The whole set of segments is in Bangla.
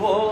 वो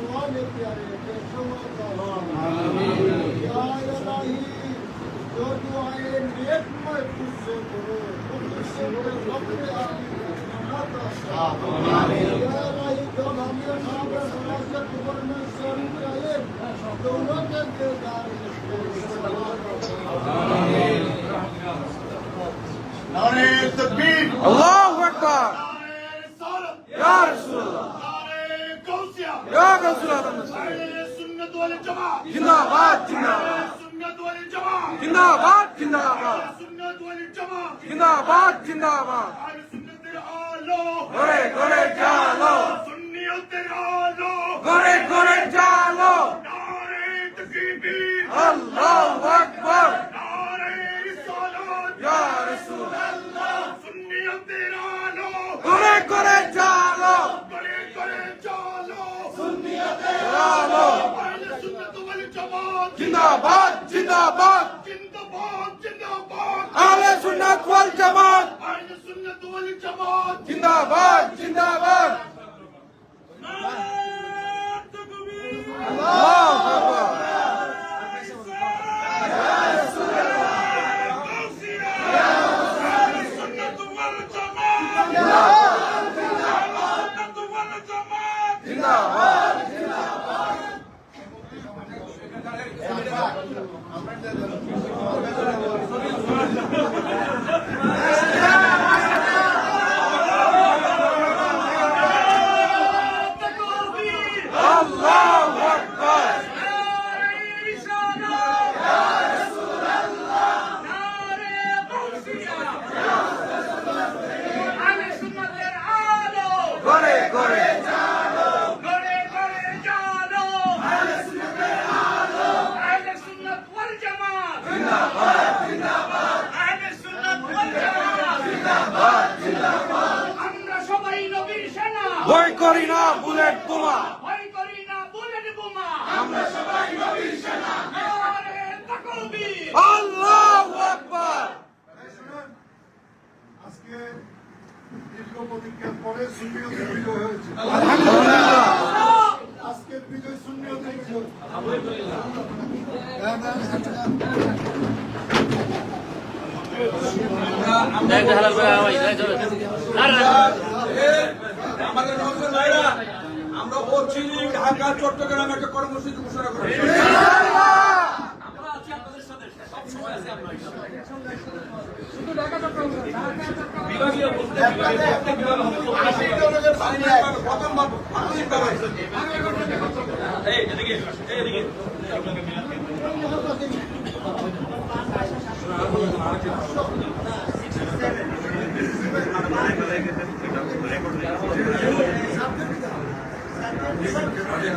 प्यारे के समाज का नाम জিন্দাবাদ সুন্নাত ওয়াল জামাত জিন্দাবাদ জিন্দাবাদ সুন্নাত ওয়াল জামাত জিন্দাবাদ জিন্দাবাদ আহলে সুন্নাতের আলো ঘরে ঘরে জালো সুন্নিয়তের আলো জিন্দাবাদ জিন্দাবাদ। আহলে সুন্নাত ওয়াল জামাত। করি না বুলেট বোমা। ভয় করি না বুলেট বোমা। আমরা সবাই নবীর সেনা। নারে আল্লাহু আকবার। আজকে দীর্ঘ প্রতিজ্ঞার পরে সুন্নিয়তের বিজয় হয়েছে। আজকের বিজয়। আমাদের নজর ভাইরা আমরা বলছি ঢাকা চট্টগ্রাম একটা কর্মসূচি ঘোষণা করেছি। বিভাগীয় एक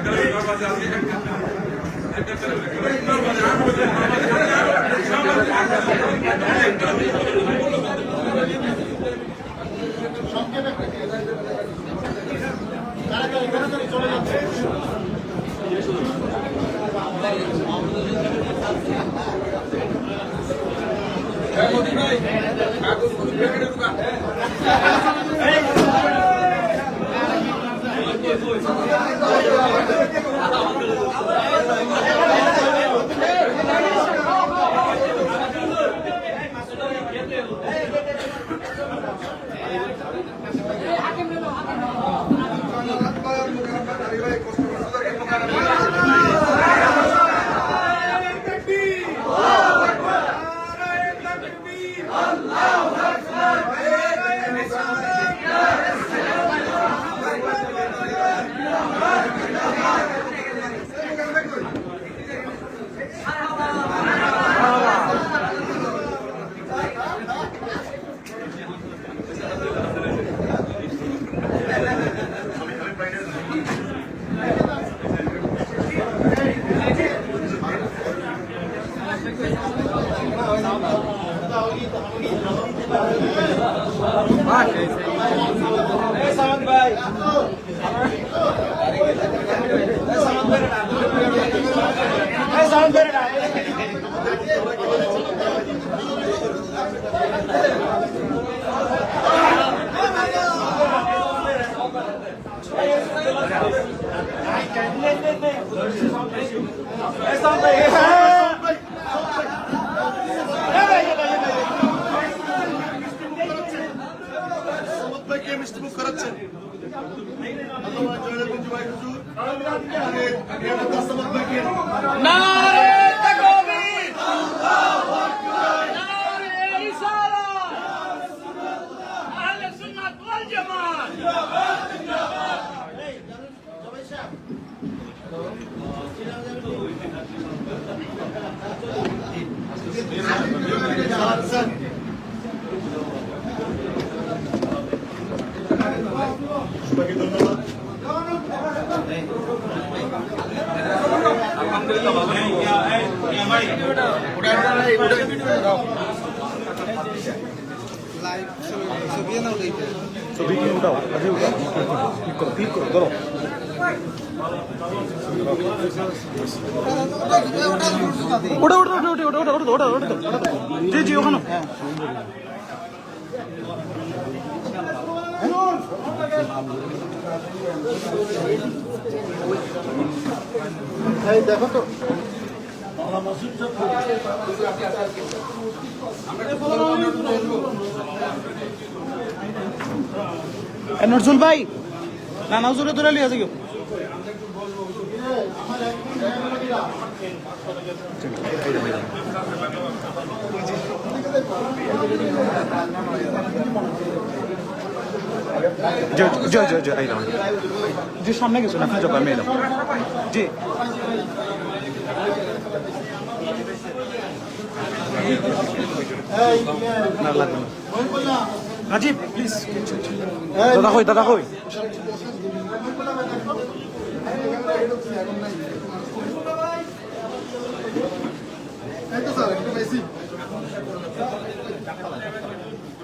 আপনাকে ধন্যবাদ ছবি কি উঠাও আজকে উঠাও ক্লিক করো ক্লিক করো ধরো ওটা ওটা ওটা ওটা ওটা ওটা ওটা ওটা জি জি ওখানে দেখো তো। নজরুল ভাই না নজরুল ধরে লিয়ে আছে কেউ জি জি জি এই দাও জি সামনে গেছো না? খুঁজে পাই মেয়ে দাও জি। না লাগবে না। রাজীব প্লিজ দাদা কই দাদা কই? এই তো স্যার একটু বেশি।